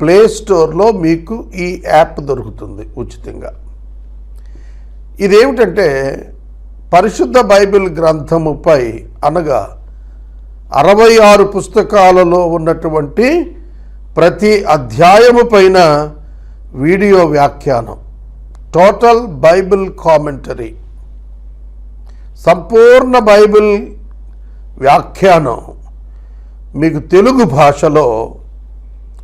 Play స్టోర్లో మీకు ఈ యాప్ దొరుకుతుంది ఉచితంగా. ఇదేమిటంటే పరిశుద్ధ బైబిల్ గ్రంథముపై అనగా అరవై ఆరు పుస్తకాలలో ఉన్నటువంటి ప్రతి అధ్యాయము పైన వీడియో వ్యాఖ్యానం. టోటల్ బైబిల్ కామెంటరీ సంపూర్ణ బైబిల్ వ్యాఖ్యానం. మీకు తెలుగు భాషలో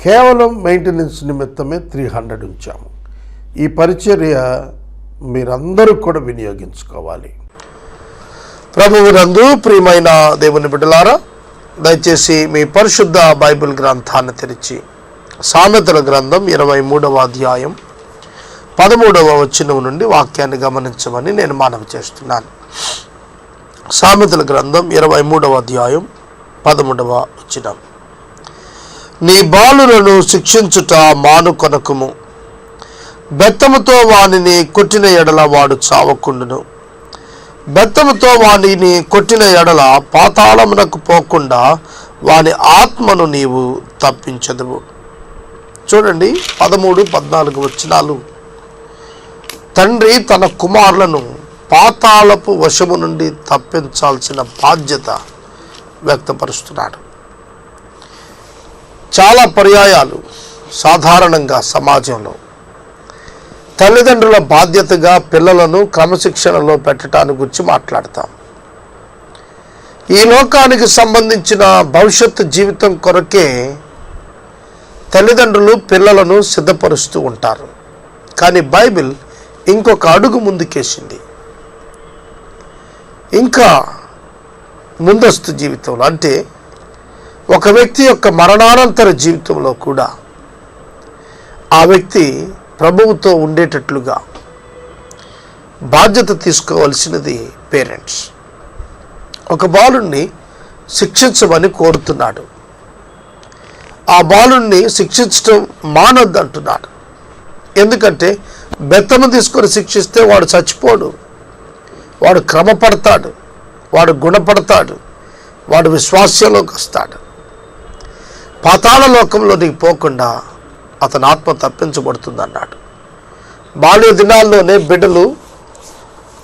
కేవలం మెయింటెనెన్స్ నిమిత్తమే త్రీ హండ్రెడ్ ఉంచాము. ఈ పరిచర్య మీరందరూ కూడా వినియోగించుకోవాలి. ప్రభువునందు ప్రియమైన దేవుని బిడ్డలారా దయచేసి మీ పరిశుద్ధ బైబిల్ గ్రంథాన్ని తెరిచి సామెతల గ్రంథం ఇరవై మూడవ అధ్యాయం పదమూడవ వచనం నుండి వాక్యాన్ని గమనించమని నేను మనవి చేస్తున్నాను. సామెతల గ్రంథం ఇరవై మూడవ అధ్యాయం పదమూడవ వచనం. నీ బాలులను శిక్షించుట మానుకొనకుము. బెత్తముతో వానిని కొట్టిన ఎడల వాడు చావకుండును. బెత్తముతో వానిని కొట్టిన ఎడల పాతాళమునకు పోకుండా వాని ఆత్మను నీవు తప్పించదువు. చూడండి పదమూడు పద్నాలుగు వచనాలు. తండ్రి తన కుమారులను పాతాళపు వశము నుండి తప్పించాల్సిన బాధ్యత వ్యక్తపరుస్తున్నాడు. చాలా పర్యాయాలు సాధారణంగా సమాజంలో. తల్లిదండ్రుల బాధ్యతగా పిల్లలను క్రమశిక్షణలో పెట్టడాన్ని గురించి మాట్లాడతాం. ఈ లోకానికి సంబంధించిన భవిష్యత్తు జీవితం కొరకే తల్లిదండ్రులు పిల్లలను సిద్ధపరుస్తూ ఉంటారు. కానీ బైబిల్ ఇంకొక అడుగు ముందుకేసింది. ఇంకా ముందస్తు జీవితంలో అంటే ఒక వ్యక్తి యొక్క మరణానంతర జీవితంలో కూడా ఆ వ్యక్తి ప్రభువుతో ఉండేటట్లుగా బాధ్యత తీసుకోవలసినది పేరెంట్స్. ఒక బాలుణ్ణి శిక్షించమని కోరుతున్నాడు. ఆ బాలుణ్ణి శిక్షించడం మానద్దు అంటున్నాడు. ఎందుకంటే బెత్తను తీసుకొని శిక్షిస్తే వాడు చచ్చిపోడు. వాడు క్రమపడతాడు. వాడు గుణపడతాడు. వాడు విశ్వాస్యంలోకి వస్తాడు. పాతాళ లోకంలోనికి పోకుండా అతని ఆత్మ తప్పించబడుతుందన్నాడు. బాల్య దినాల్లోనే బిడ్డలు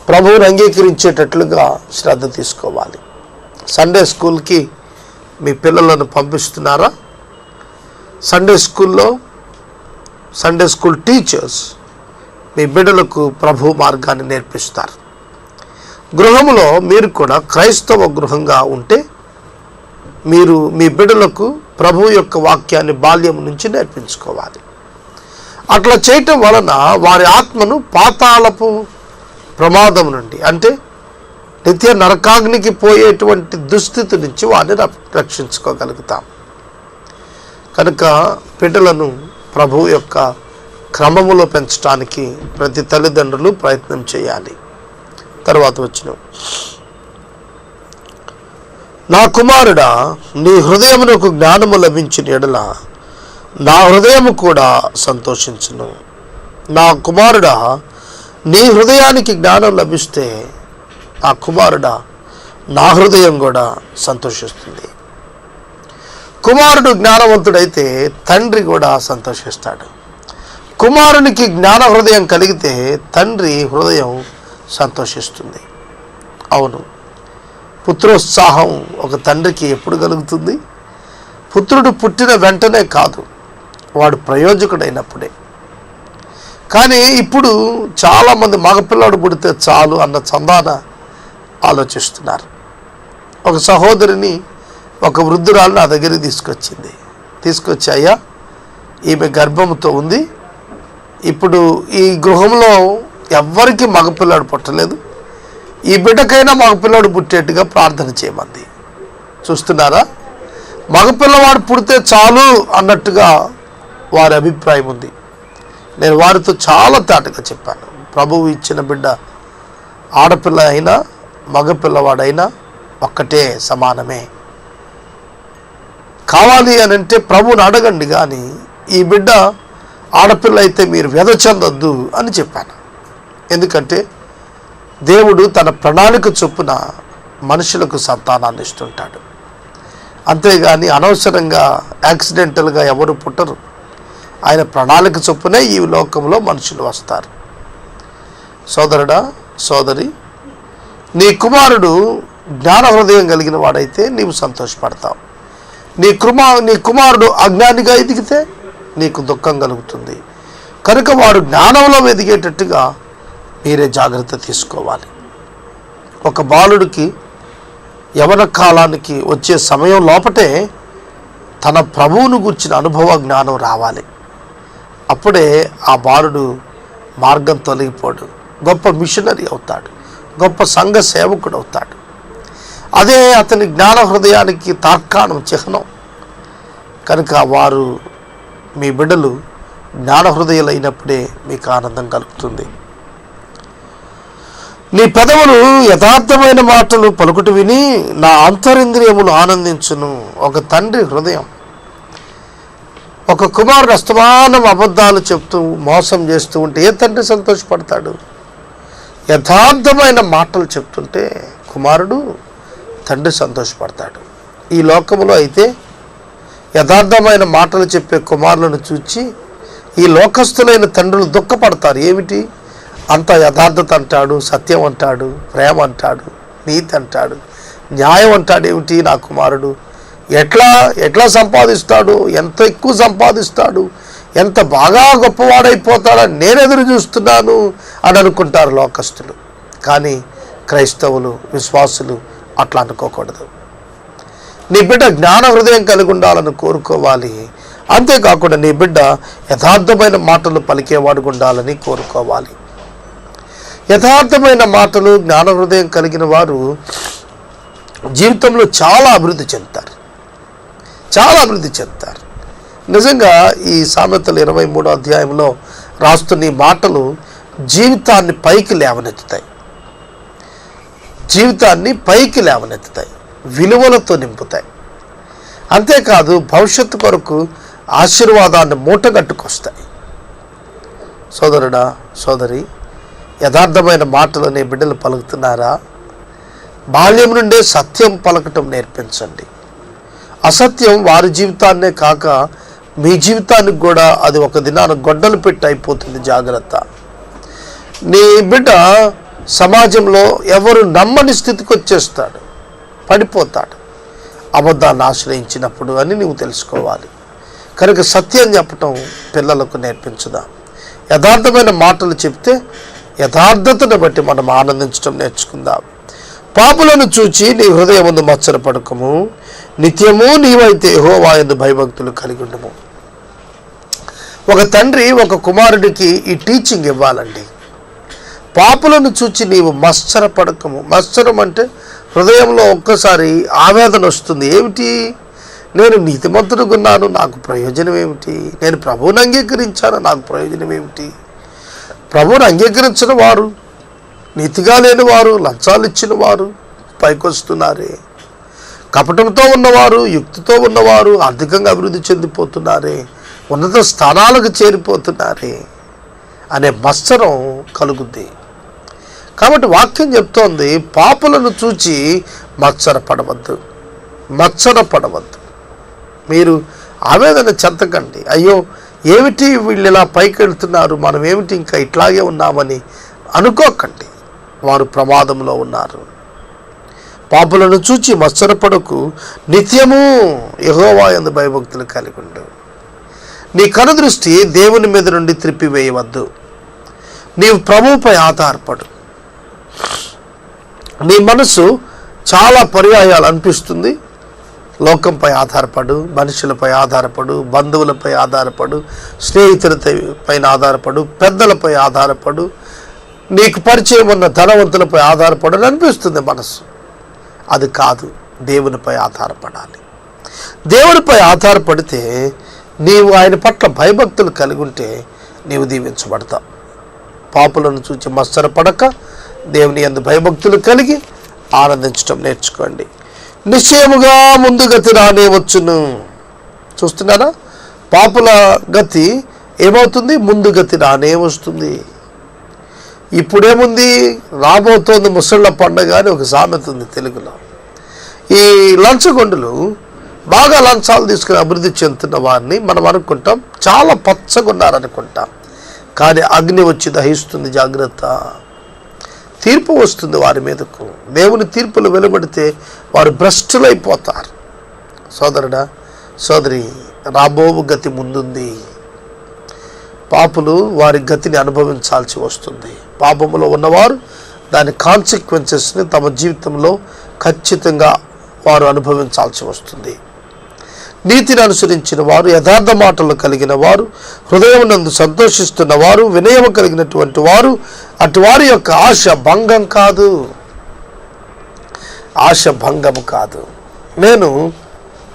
ప్రభువుని అంగీకరించేటట్లుగా శ్రద్ధ తీసుకోవాలి. సండే స్కూల్కి మీ పిల్లలను పంపిస్తున్నారా? సండే స్కూల్లో సండే స్కూల్ టీచర్స్ మీ బిడ్డలకు ప్రభు మార్గాన్ని నేర్పిస్తారు. గృహంలో మీరు కూడా క్రైస్తవ గృహంగా ఉంటే మీరు మీ బిడ్డలకు ప్రభు యొక్క వాక్యాన్ని బాల్యం నుంచి నేర్పించుకోవాలి. అట్లా చేయటం వలన వారి ఆత్మను పాతాళపు ప్రమాదం నుండి అంటే నిత్య నరకాగ్నికి పోయేటువంటి దుస్థితి నుంచి వారిని రక్షించుకోగలుగుతాం. కనుక బిడ్డలను ప్రభు యొక్క క్రమములో పెంచడానికి ప్రతి తల్లిదండ్రులు ప్రయత్నం చేయాలి. తర్వాత వచ్చిన నా కుమారుడా నీ హృదయమునకు జ్ఞానము లభించిన ఎడల నా హృదయము కూడా సంతోషించును. నా కుమారుడా నీ హృదయానికి జ్ఞానం లభిస్తే నా కుమారుడా నా హృదయం కూడా సంతోషిస్తుంది. కుమారుడు జ్ఞానవంతుడైతే తండ్రి కూడా సంతోషిస్తాడు. కుమారునికి జ్ఞాన హృదయం కలిగితే తండ్రి హృదయం సంతోషిస్తుంది. అవును పుత్రోత్సాహం ఒక తండ్రికి ఎప్పుడు కలుగుతుంది? పుత్రుడు పుట్టిన వెంటనే కాదు వాడు ప్రయోజకుడైనప్పుడే. కానీ ఇప్పుడు చాలామంది మగపిల్లాడు పుడితే చాలు అన్న చందాన ఆలోచిస్తున్నారు. ఒక సహోదరిని ఒక వృద్ధురాలు నా దగ్గరికి తీసుకొచ్చింది. తీసుకొచ్చి అయ్యా ఈమె గర్భంతో ఉంది. ఇప్పుడు ఈ గృహంలో ఎవ్వరికి మగపిల్లాడు పుట్టలేదు. ఈ బిడ్డకైనా మగపిల్లవాడు పుట్టేట్టుగా ప్రార్థన చేయమంది. చూస్తున్నారా? మగపిల్లవాడు పుడితే చాలు అన్నట్టుగా వారి అభిప్రాయం ఉంది. నేను వారితో చాలా తేటగా చెప్పాను. ప్రభువు ఇచ్చిన బిడ్డ ఆడపిల్ల అయినా మగపిల్లవాడైనా ఒక్కటే సమానమే. కావాలి అని అంటే ప్రభువుని అడగండి కానీ ఈ బిడ్డ ఆడపిల్ల అయితే మీరు వ్యధ చెందొద్దు అని చెప్పాను. ఎందుకంటే దేవుడు తన ప్రణాళిక చొప్పున మనుషులకు సంతానాన్ని ఇస్తుంటాడు. అంతేగాని అనవసరంగా యాక్సిడెంటల్గా ఎవరు పుట్టరు. ఆయన ప్రణాళిక చొప్పునే ఈ లోకంలో మనుషులు వస్తారు. సోదరుడా సోదరి నీ కుమారుడు జ్ఞాన హృదయం కలిగిన వాడైతే నీవు సంతోషపడతావు. నీ కుమా నీ కుమారుడు అజ్ఞానిగా ఎదిగితే నీకు దుఃఖం కలుగుతుంది. కనుక వాడు జ్ఞానంలో ఎదిగేటట్టుగా మీరే జాగ్రత్త తీసుకోవాలి. ఒక బాలుడికి యవన కాలానికి వచ్చే సమయం లోపటే తన ప్రభువును గుర్చిన అనుభవ జ్ఞానం రావాలి. అప్పుడే ఆ బాలుడు మార్గం తొలగిపోడు. గొప్ప మిషనరీ అవుతాడు. గొప్ప సంఘ సేవకుడు అవుతాడు. అదే అతని జ్ఞాన హృదయానికి తార్కాణం చిహ్నం. కనుక వారు మీ బిడ్డలు జ్ఞాన హృదయులైనప్పుడే మీకు ఆనందం కలుగుతుంది. నీ పెదవులు యథార్థమైన మాటలు పలుకుట విని నా అంతరింద్రియములు ఆనందించును. ఒక తండ్రి హృదయం. ఒక కుమారుడు అస్తమానం అబద్ధాలు చెప్తూ మోసం చేస్తూ ఉంటే ఏ తండ్రి సంతోషపడతాడు? యథార్థమైన మాటలు చెప్తుంటే కుమారుడు తండ్రి సంతోషపడతాడు. ఈ లోకములో అయితే యథార్థమైన మాటలు చెప్పే కుమారులను చూచి ఈ లోకస్తులైన తండ్రులు దుఃఖపడతారు. ఏమిటి? అంత యథార్థత అంటాడు సత్యం అంటాడు ప్రేమ అంటాడు నీతి అంటాడు న్యాయం అంటాడు ఏమిటి నా కుమారుడు? ఎట్లా ఎట్లా సంపాదిస్తాడు? ఎంత ఎక్కువ సంపాదిస్తాడు? ఎంత బాగా గొప్పవాడైపోతాడని నేను ఎదురు చూస్తున్నాను అని అనుకుంటారు లోకస్తులు. కానీ క్రైస్తవులు విశ్వాసులు అట్లా అనుకోకూడదు. నీ బిడ్డ జ్ఞాన హృదయం కలిగి ఉండాలని కోరుకోవాలి. అంతేకాకుండా నీ బిడ్డ యథార్థమైన మాటలు పలికేవాడు ఉండాలని కోరుకోవాలి. యథార్థమైన మాటలు జ్ఞాన హృదయం కలిగిన వారు జీవితంలో చాలా అభివృద్ధి చెందుతారు. చాలా అభివృద్ధి చెందుతారు. నిజంగా ఈ సామెతలు ఇరవై మూడో అధ్యాయంలో రాస్తున్న ఈ మాటలు జీవితాన్ని పైకి లేవనెత్తుతాయి. జీవితాన్ని పైకి లేవనెత్తుతాయి. విలువలతో నింపుతాయి. అంతేకాదు భవిష్యత్తు కొరకు ఆశీర్వాదాన్ని మూటగట్టుకొస్తాయి. సోదరుడా సోదరి యథార్థమైన మాటలు నీ బిడ్డలు పలుకుతున్నారా? బాల్యం నుండే సత్యం పలకటం నేర్పించండి. అసత్యం వారి జీవితాన్నే కాక మీ జీవితానికి కూడా అది ఒక దినాన గొడ్డలు పెట్టి అయిపోతుంది జాగ్రత్త. నీ బిడ్డ సమాజంలో ఎవరు నమ్మని స్థితికి వచ్చేస్తాడు పడిపోతాడు. అబద్ధాన్ని ఆశ్రయించినప్పుడు అని నువ్వు తెలుసుకోవాలి. కనుక సత్యం చెప్పటం పిల్లలకు నేర్పించుదా. యథార్థమైన మాటలు చెప్తే యథార్థతను బట్టి మనం ఆనందించడం నేర్చుకుందాం. పాపులను చూచి నీ హృదయముందు మచ్చరపడకము నిత్యము నీవైతే హోవాయందు భయభక్తులు కలిగి ఉండము. ఒక తండ్రి ఒక కుమారుడికి ఈ టీచింగ్ ఇవ్వాలండి. పాపులను చూచి నీవు మత్సరపడకము. మత్సరం అంటే హృదయంలో ఒక్కసారి ఆవేదన వస్తుంది. ఏమిటి? నేను నీతిమంతుడుగున్నాను నాకు ప్రయోజనం ఏమిటి నేను ప్రభువుని అంగీకరించాను నాకు ప్రయోజనం ఏమిటి ప్రభువుని అంగీకరించిన వారు నీతిగా లేని వారు లంచాలు ఇచ్చిన వారు పైకొస్తున్నారే. కపటంతో ఉన్నవారు యుక్తితో ఉన్నవారు ఆర్థికంగా అభివృద్ధి చెందిపోతున్నారే. ఉన్నత స్థానాలకు చేరిపోతున్నారే అనే మత్సరం కలుగుద్ది. కాబట్టి వాక్యం చెప్తోంది పాపులను చూచి మత్సరపడవద్దు. మత్సరపడవద్దు. మీరు ఆవేదన చెంతకండి. అయ్యో ఏమిటి వీళ్ళు ఇలా పైకి వెళ్తున్నారు? మనం ఏమిటి ఇంకా ఇట్లాగే ఉన్నామని అనుకోకండి. వారు ప్రమాదంలో ఉన్నారు. పాపులను చూచి మత్సరపడకు. నిత్యము యహోవా ఎందు భయభక్తులు కలిగి ఉండు నీ కనుదృష్టి దేవుని మీద నుండి త్రిప్పివేయవద్దు. నీవు ప్రభువుపై ఆధారపడు. నీ మనసు చాలా పర్యాయాలు అనిపిస్తుంది. లోకంపై ఆధారపడు మనుషులపై ఆధారపడు బంధువులపై ఆధారపడు స్నేహితులపై పైన ఆధారపడు పెద్దలపై ఆధారపడు నీకు పరిచయం ఉన్న ధనవంతులపై ఆధారపడు అనిపిస్తుంది మనసు అది కాదు దేవునిపై ఆధారపడాలి. దేవునిపై ఆధారపడితే నీవు ఆయన పట్ల భయభక్తులు కలిగి ఉంటే నీవు దీవించబడతావు. పాపులను చూచి మత్సరపడక దేవుని ఎందు భయభక్తులు కలిగి ఆనందించడం నేర్చుకోండి. నిశ్చయముగా ముందు గతి రానే వచ్చును. చూస్తున్నారా? పాపుల గతి ఏమవుతుంది? ముందు గతి రానే వస్తుంది. ఇప్పుడేముంది? రాబోతోంది ముసళ్ళ పండగ అని ఒక సామెత ఉంది తెలుగులో. ఈ లంచగొండలు బాగా లంచాలు తీసుకుని అభివృద్ధి చెందుతున్న వారిని మనం అనుకుంటాం. చాలా పచ్చగా ఉన్నారనుకుంటాం కానీ అగ్ని వచ్చి దహిస్తుంది జాగ్రత్త. తీర్పు వస్తుంది వారి మీదకు. దేవుని తీర్పులు వెలువడితే వారు భ్రష్టులైపోతారు. సోదరుడా సోదరి రాబోవు గతి ముందుంది. పాపులు వారి గతిని అనుభవించాల్సి వస్తుంది. పాపములో ఉన్నవారు దాని కాన్సిక్వెన్సెస్ని తమ జీవితంలో ఖచ్చితంగా వారు అనుభవించాల్సి వస్తుంది. నీతిని అనుసరించిన వారు యథార్థ మాటలు కలిగిన వారు హృదయం నందు సంతోషిస్తున్న వారు వినయం కలిగినటువంటి వారు అటువారి యొక్క ఆశ భంగం కాదు. ఆశ భంగము కాదు. నేను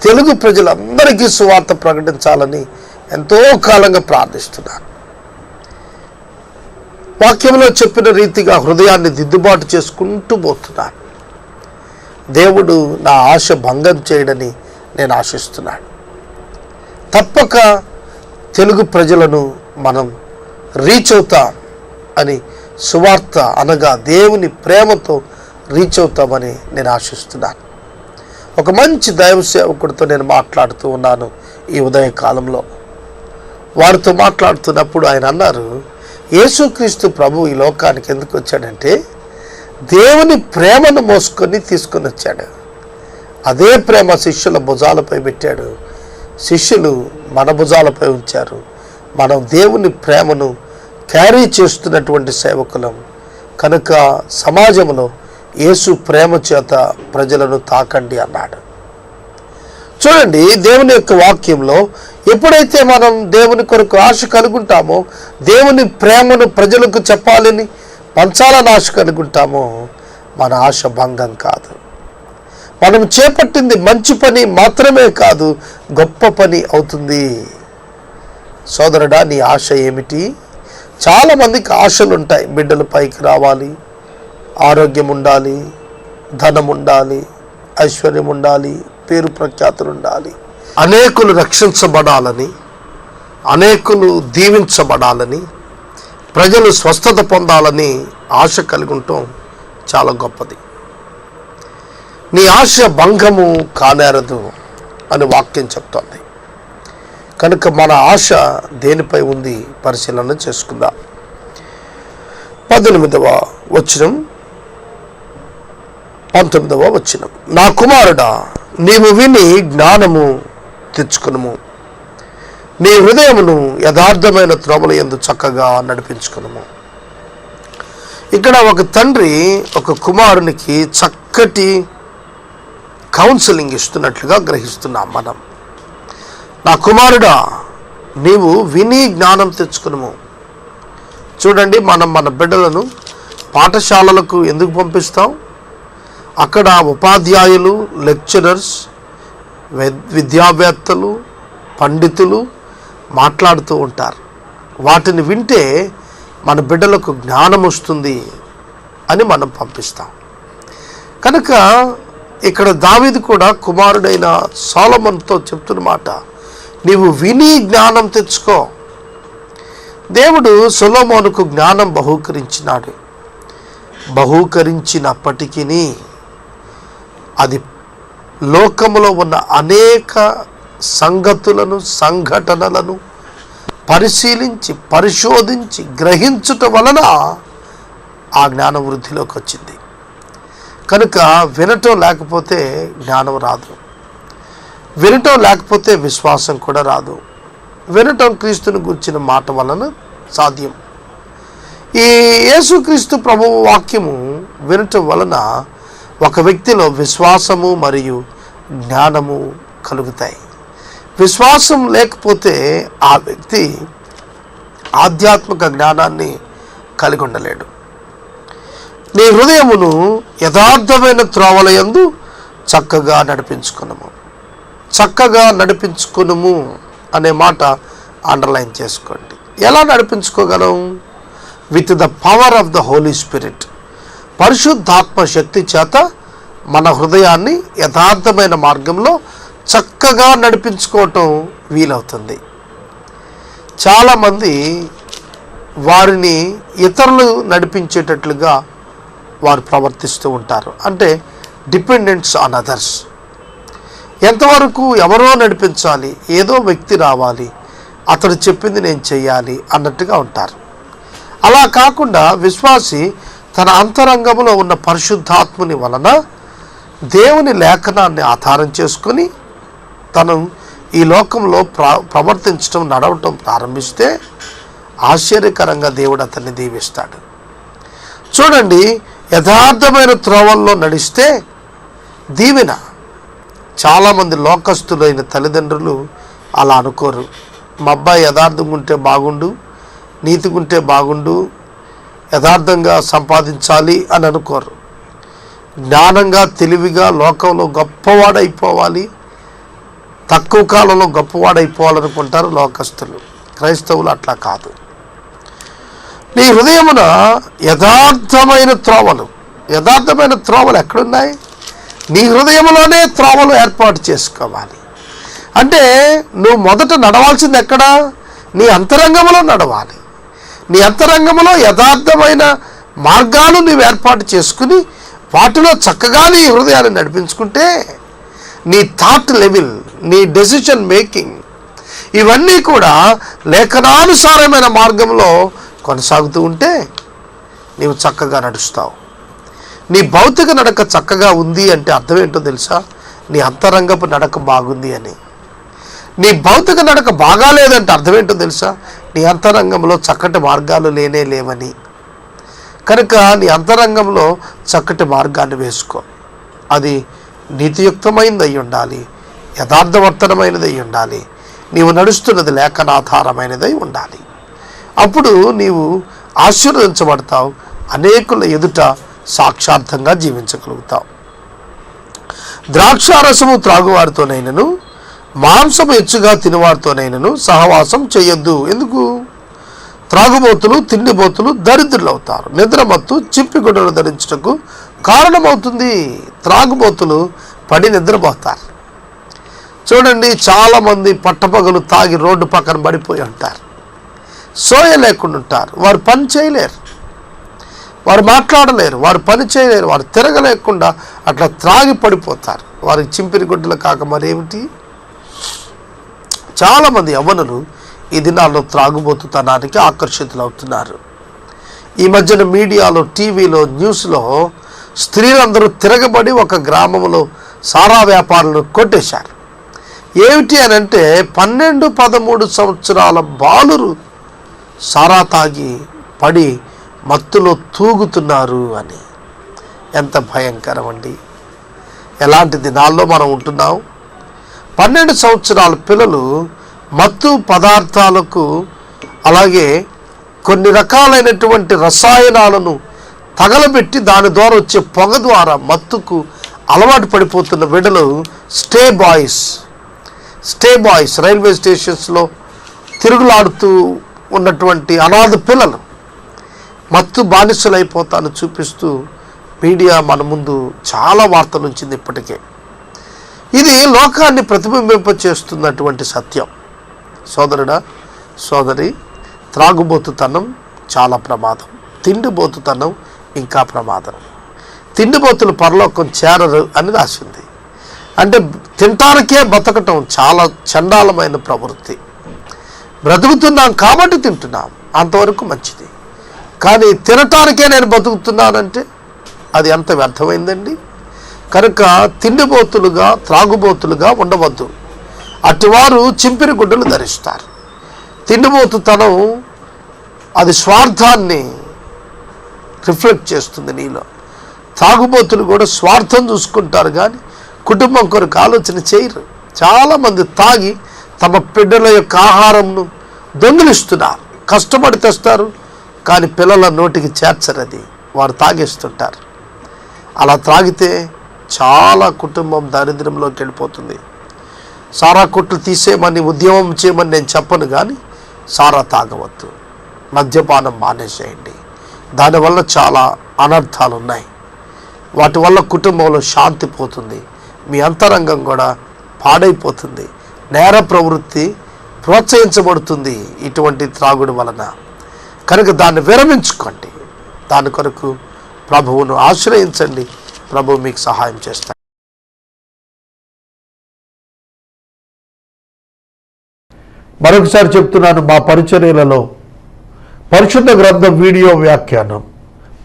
తెలుగు ప్రజలందరికీ సువార్త ప్రకటించాలని ఎంతో కాలంగా ప్రార్థిస్తున్నాను. వాక్యంలో చెప్పిన రీతిగా హృదయాన్ని దిద్దుబాటు చేసుకుంటూ పోతున్నాను. దేవుడు నా ఆశ భంగం చేయడని నేను ఆశిస్తున్నాను. తప్పక తెలుగు ప్రజలను మనం రీచ్ అవుతాం అని సువార్త అనగా దేవుని ప్రేమతో రీచ్ అవుతామని నేను ఆశిస్తున్నాను. ఒక మంచి దైవ సేవకుడితో నేను మాట్లాడుతూ ఉన్నాను ఈ ఉదయకాలంలో. వారితో మాట్లాడుతున్నప్పుడు ఆయన అన్నారు యేసుక్రీస్తు ప్రభు ఈ లోకానికి ఎందుకు వచ్చాడంటే దేవుని ప్రేమను మోసుకొని తీసుకొని వచ్చాడు. అదే ప్రేమ శిష్యుల భుజాలపై పెట్టాడు. శిష్యులు మన భుజాలపై ఉంచారు. మనం దేవుని ప్రేమను క్యారీ చేస్తున్నటువంటి సేవకులం. కనుక సమాజంలో యేసు ప్రేమ చేత ప్రజలను తాకండి అన్నాడు. చూడండి దేవుని యొక్క వాక్యంలో ఎప్పుడైతే మనం దేవుని కొరకు ఆశ కలుగుంటామో దేవుని ప్రేమను ప్రజలకు చెప్పాలని పంచాలని ఆశ కలుగుంటామో మన ఆశ భంగం కాదు. మనం చేపట్టింది మంచి పని మాత్రమే కాదు గొప్ప పని అవుతుంది. సోదరుడా నీ ఆశ ఏమిటి? చాలామందికి ఆశలు ఉంటాయి. బిడ్డలు పైకి రావాలి ఆరోగ్యం ఉండాలి ధనం ఉండాలి ఐశ్వర్యం ఉండాలి పేరు ప్రఖ్యాతులు ఉండాలి. అనేకులు రక్షించబడాలని అనేకులు దీవించబడాలని ప్రజలు స్వస్థత పొందాలని ఆశ కలిగి ఉండటం చాలా గొప్పది. నీ ఆశ భంగము కానేరదు అని వాక్యం చెప్తోంది. కనుక మన ఆశ దేనిపై ఉంది పరిశీలన చేసుకుందాం. పద్దెనిమిదవ వచనం. పంతొమ్మిదవ వచనం. నా కుమారుడా నీవు విని జ్ఞానము తెచ్చుకునుము. నీ హృదయమును యథార్థమైన త్రోమల ఎందు చక్కగా నడిపించుకునుము. ఇక్కడ ఒక తండ్రి ఒక కుమారునికి చక్కటి కౌన్సిలింగ్ ఇస్తున్నట్లుగా గ్రహిస్తున్నాం మనం. నా కుమారుడా నీవు విని జ్ఞానం తెచ్చుకునుము. చూడండి మనం మన బిడ్డలను పాఠశాలలకు ఎందుకు పంపిస్తాం? అక్కడ ఉపాధ్యాయులు లెక్చరర్స్ విద్యావేత్తలు పండితులు మాట్లాడుతూ ఉంటారు. వాటిని వింటే మన బిడ్డలకు జ్ఞానం వస్తుంది అని మనం పంపిస్తాం. కనుక ఇక్కడ దావిది కూడా కుమారుడైన సోలమన్తో చెప్తున్న మాట. నీవు విని జ్ఞానం తెచ్చుకో. దేవుడు సొలోమోనుకు జ్ఞానం బహూకరించినాడు. బహూకరించినప్పటికీ అది లోకంలో ఉన్న అనేక సంగతులను సంఘటనలను పరిశీలించి పరిశోధించి గ్రహించుట వలన ఆ జ్ఞాన వృద్ధిలోకి వచ్చింది. కనుక వినటం లేకపోతే జ్ఞానం రాదు. వినటం లేకపోతే విశ్వాసం కూడా రాదు. వినటం క్రీస్తుని గురించిన మాట వలన సాధ్యం. ఈ యేసుక్రీస్తు ప్రభు వాక్యము వినటం వలన ఒక వ్యక్తిలో విశ్వాసము మరియు జ్ఞానము కలుగుతాయి. విశ్వాసం లేకపోతే ఆ వ్యక్తి ఆధ్యాత్మిక జ్ఞానాన్ని కలిగి ఉండలేడు. నీ హృదయమును యథార్థమైన త్రోవలయందు చక్కగా నడిపించుకునము. చక్కగా నడిపించుకునుము అనే మాట అండర్లైన్ చేసుకోండి. ఎలా నడిపించుకోగలం? With the power of the Holy Spirit పరిశుద్ధాత్మ శక్తి చేత మన హృదయాన్ని యథార్థమైన మార్గంలో చక్కగా నడిపించుకోవటం వీలవుతుంది. చాలామంది వారిని ఇతరులు నడిపించేటట్లుగా వారు ప్రవర్తిస్తూ ఉంటారు. అంటే డిపెండెంట్స్ ఆన్ అదర్స్ ఎంతవరకు ఎవరో నడిపించాలి ఏదో వ్యక్తి రావాలి అతడు చెప్పింది నేను చెయ్యాలి అన్నట్టుగా ఉంటారు. అలా కాకుండా విశ్వాసి తన అంతరంగంలో ఉన్న పరిశుద్ధాత్ముని వలన దేవుని లేఖనాన్ని ఆధారం చేసుకొని తను ఈ లోకంలో ప్ర ప్రవర్తించడం నడవటం ప్రారంభిస్తే ఆశ్చర్యకరంగా దేవుడు అతన్ని దీవిస్తాడు. చూడండి యథార్థమైన త్రోవల్లో నడిస్తే దీవెన. చాలామంది లోకస్తులైన తల్లిదండ్రులు అలా అనుకోరు. మా అబ్బాయి యథార్థంగా ఉంటే బాగుండు నీతిగుంటే బాగుండు యథార్థంగా సంపాదించాలి అని అనుకోరు. జ్ఞానంగా తెలివిగా లోకంలో గొప్పవాడైపోవాలి. తక్కువ కాలంలో గొప్పవాడైపోవాలనుకుంటారు లోకస్తులు. క్రైస్తవులు అట్లా కాదు. నీ హృదయమున యథార్థమైన త్రోవలు యథార్థమైన త్రోవలు ఎక్కడున్నాయి? నీ హృదయంలోనే త్రోవలు ఏర్పాటు చేసుకోవాలి. అంటే నువ్వు మొదట నడవాల్సింది ఎక్కడా? నీ అంతరంగంలో నడవాలి. నీ అంతరంగంలో యథార్థమైన మార్గాలు నువ్వు ఏర్పాటు చేసుకుని వాటిలో చక్కగా నీ హృదయాన్ని నడిపించుకుంటే నీ థాట్ లెవెల్ నీ డెసిషన్ మేకింగ్ ఇవన్నీ కూడా లేఖనానుసారమైన మార్గంలో కొనసాగుతూ ఉంటే నీవు చక్కగా నడుస్తావు. నీ భౌతిక నడక చక్కగా ఉంది అంటే అర్థం ఏంటో తెలుసా? నీ అంతరంగపు నడక బాగుంది అని. నీ భౌతిక నడక బాగాలేదంటే అర్థం ఏంటో తెలుసా? నీ అంతరంగంలో చక్కటి మార్గాలు లేనే లేవని. కనుక నీ అంతరంగంలో చక్కటి మార్గాన్ని వేసుకో. అది నీతియుక్తమైనది అయి ఉండాలి. యథార్థవర్తనమైనది అయి ఉండాలి. నీవు నడుస్తున్నది లేఖనాధారమైనదై ఉండాలి. అప్పుడు నీవు ఆశీర్వదించబడతావు. అనేకుల ఎదుట సాక్షార్థంగా జీవించగలుగుతావు. ద్రాక్షారసము త్రాగువారితోనైనను మాంసము ఎచ్చుగా తినవారితోనైనను సహవాసం చేయొద్దు. ఎందుకు? త్రాగుబోతులు తిండిబోతులు దరిద్రులు అవుతారు నిద్రమత్తు చింపిగుడ్డలు ధరించుటకు కారణమవుతుంది. త్రాగుబోతులు పడి నిద్రపోతారు. చూడండి చాలామంది పట్టపగలు తాగి రోడ్డు పక్కన పడిపోయి ఉంటారు. సోయ లేకుండా ఉంటారు వారు పని చేయలేరు. వారు మాట్లాడలేరు. వారు పని చేయలేరు. వారు తిరగలేకుండా అట్లా త్రాగి పడిపోతారు. వారికి చింపిరి గుడ్డలు కాక మరేమిటి? చాలామంది యవనులు ఈ దినాల్లో త్రాగుబోతుతనానికి ఆకర్షితులవుతున్నారు. ఈ మధ్యన మీడియాలో టీవీలో న్యూస్లో స్త్రీలందరూ తిరగబడి ఒక గ్రామంలో సారా వ్యాపారులను కొట్టేశారు. ఏమిటి అని అంటే పన్నెండు పదమూడు సంవత్సరాల బాలురు సారా తాగి పడి మత్తులో తూగుతున్నారు అని. ఎంత భయంకరం అండి ఎలాంటి దినాల్లో మనం ఉంటున్నాం? పన్నెండు సంవత్సరాల పిల్లలు మత్తు పదార్థాలకు అలాగే కొన్ని రకాలైనటువంటి రసాయనాలను తగలబెట్టి దాని ద్వారా వచ్చే పొగ ద్వారా మత్తుకు అలవాటు పడిపోతున్న బిడ్డలు stay boys. Stay boys railway స్టేషన్స్లో తిరుగులాడుతూ ఉన్నటువంటి అనాథ పిల్లలు మత్తు బానిసలైపోతాను చూపిస్తూ మీడియా మన ముందు చాలా వార్తలు ఉంచింది ఇప్పటికే. ఇది లోకాన్ని ప్రతిబింబింప చేస్తున్నటువంటి సత్యం. సోదరుడా సోదరి త్రాగుబోతుతనం చాలా ప్రమాదం. తిండిబోతుతనం ఇంకా ప్రమాదం. తిండిబోతులు పరలోకం చేరరు అని రాసింది. అంటే తింటానికే బతకటం చాలా చండాలమైన ప్రవృత్తి. బ్రతుకుతున్నాం కాబట్టి తింటున్నాం. అంతవరకు మంచిది. కానీ తినటానికే నేను బతుకుతున్నానంటే అది ఎంత వ్యర్థమైందండి? కనుక తిండిబోతులుగా త్రాగుబోతులుగా ఉండవద్దు. అటువారు చింపిరి గుడ్డలు ధరిస్తారు. తిండిబోతుతనం అది స్వార్థాన్ని రిఫ్లెక్ట్ చేస్తుంది నీలో. తాగుబోతులు కూడా స్వార్థం చూసుకుంటారు కానీ కుటుంబం కొరకు ఆలోచన చేయరు. చాలామంది తాగి తమ బిడ్డల యొక్క ఆహారంను దొంగిలిస్తున్నారు. కష్టపడి తెస్తారు. కానీ పిల్లల నోటికి చేర్చరది. వారు తాగేస్తుంటారు. అలా త్రాగితే చాలా కుటుంబం దారిద్ర్యంలోకి వెళ్ళిపోతుంది. సారా కొట్లు తీసేయమని ఉద్యమం చేయమని నేను చెప్పను కానీ సారా తాగవద్దు. మద్యపానం మానేసేయండి. దానివల్ల చాలా అనర్థాలు ఉన్నాయి వాటి వల్ల కుటుంబంలో శాంతి పోతుంది. మీ అంతరంగం కూడా పాడైపోతుంది. నేర ప్రవృత్తి ప్రోత్సహించబడుతుంది ఇటువంటి త్రాగుడు వలన. కనుక దాన్ని విరమించుకోండి. దాని కొరకు ప్రభువును ఆశ్రయించండి. ప్రభు మీకు సహాయం చేస్తాడు. మరొకసారి చెప్తున్నాను మా పరిచర్యలలో పరిశుద్ధ గ్రంథం వీడియో వ్యాఖ్యానం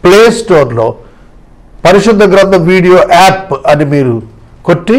ప్లే స్టోర్లో పరిశుద్ధ గ్రంథం వీడియో యాప్ అని మీరు కొట్టి